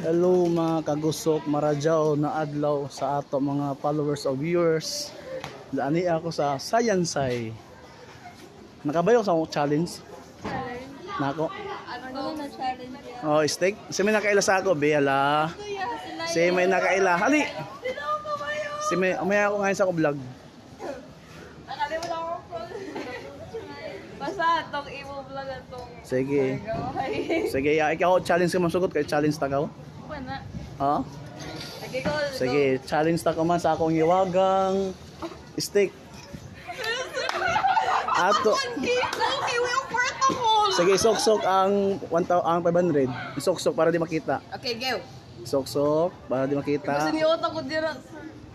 Hello mga kagusok, maradyaw na adlaw sa ato mga followers o viewers. Dani ako sa Sayansay. Nakabayo sa akong challenge? Nako. Ano na challenge yan? Oh, steak. Si may nakaila sa ako, Bela. Si may nakaila. Hali. Si may, umaya ako ngayon sa ako vlog. Nakalimutan ko po. Basta itong imo vlog itong Sige. Sige, ya, ikaw challenge ka masugot kay challenge ta ka. Wala. Ha? Sige ko. Sige, challenge ta ka man sa akong iwagang steak. Ato. Sige, sok-sok ang 1,000 ang 500. Sok-sok para di makita. Okay, go. Sok-sok para di Kasi makita. niota ko dira.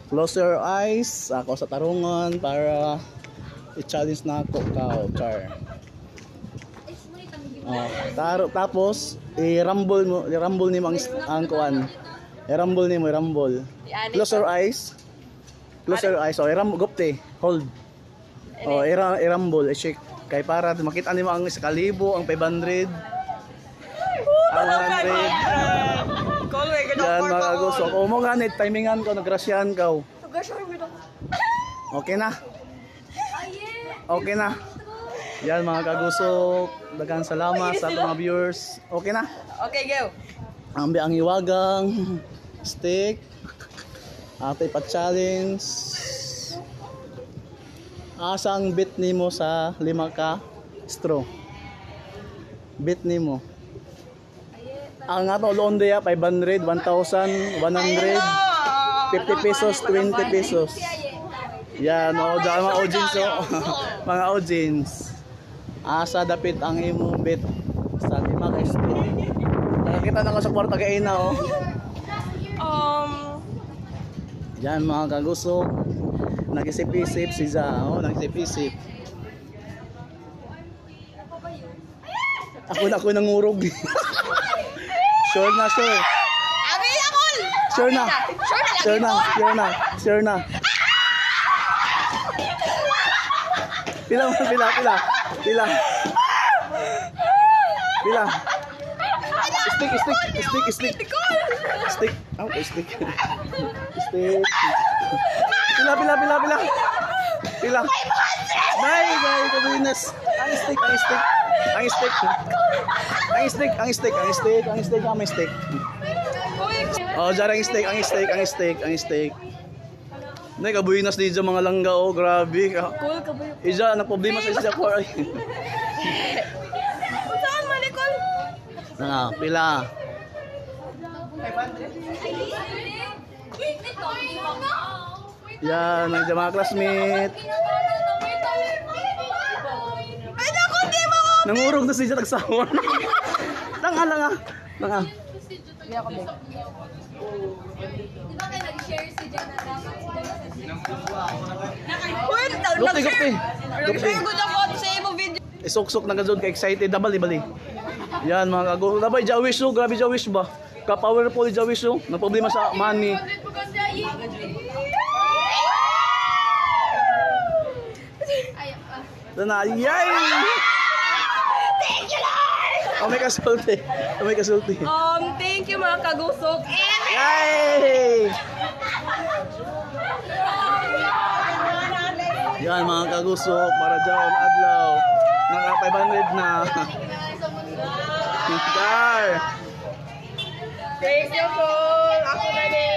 Close your eyes. Ako sa tarungan para i-challenge na ako ka, Char. Oh, taro, tapos i-rumble mo, i-rumble ni mo ang, kuan. I-rumble ni mo, i-rumble. Close your eyes. Close your eyes. Oh, i-rumble, gupte. Hold. Oh, i-rumble, i-shake. Kay para makita nimo ang sa kalibo, ang 500. Ang 100. Call me, Yan mga gusto. Kung mo ganit, timingan ko, nagrasyahan ka. Okay na? Okay na? Yan mga kagusok. Dagan salamat sa mga viewers. Okay na? Okay, go. Ang ang iwagang stick. Ato ipa-challenge. Asang bit nimo sa lima ka straw. Bit nimo. Ang ato loan dia 500, 1,000, 100, 50 pesos, 20 pesos. Yan, o, dyan mga audience, o. mga audience. Asa dapit ang imo bit sa lima ka straw. Nakakita na ko sa kwarta kay Ina, oh. Um, Yan mga kagusok. Nag-isip-isip si Za. Oh, nag-isip-isip. Ako na ako nangurog. sure na, sure. Abi ako! Sure na. Sure na Sure na, sure na, sure na. Pila mo, pila, pila. Pila. Pila. Stick, stick, stick, stick. Stick. Oh, stick. Stick. Pila, pila, pila, pila. Pila. Nay, nay, kabuinas. Ang stick, ang stick. Ang stick. Ang stick, ang stick, ang stick, ang stick, ang stick. Oh, jar ang steak, ang steak, ang steak, ang steak. Nay, kabuinas din dyan mga langga, oh, grabe. Cool ka ba yun? Ija, na problema sa isa ko. Saan malikol? Na, pila. Yan, ang mga classmate. Ay, naku, di mo! Nangurog na siya tagsawon. Langa, langa. Langa. Hindi ako ba? Uy. Gupti. Nag-share ko na ko sa imo video. Isuksok na gazon ka excited dabali bali. Yan mga kago. Dabay jawish no, grabe jawish ba? Ka powerful jawish no. Na problema sa money. Na yay! Thank you Lord. Oh, may kasulti. Oh, may kasulti. Um, thank you mga kagusok. Yay! Yan mga kagusok, para dyan, adlaw. Naka 500 na. Dar! Thank you po.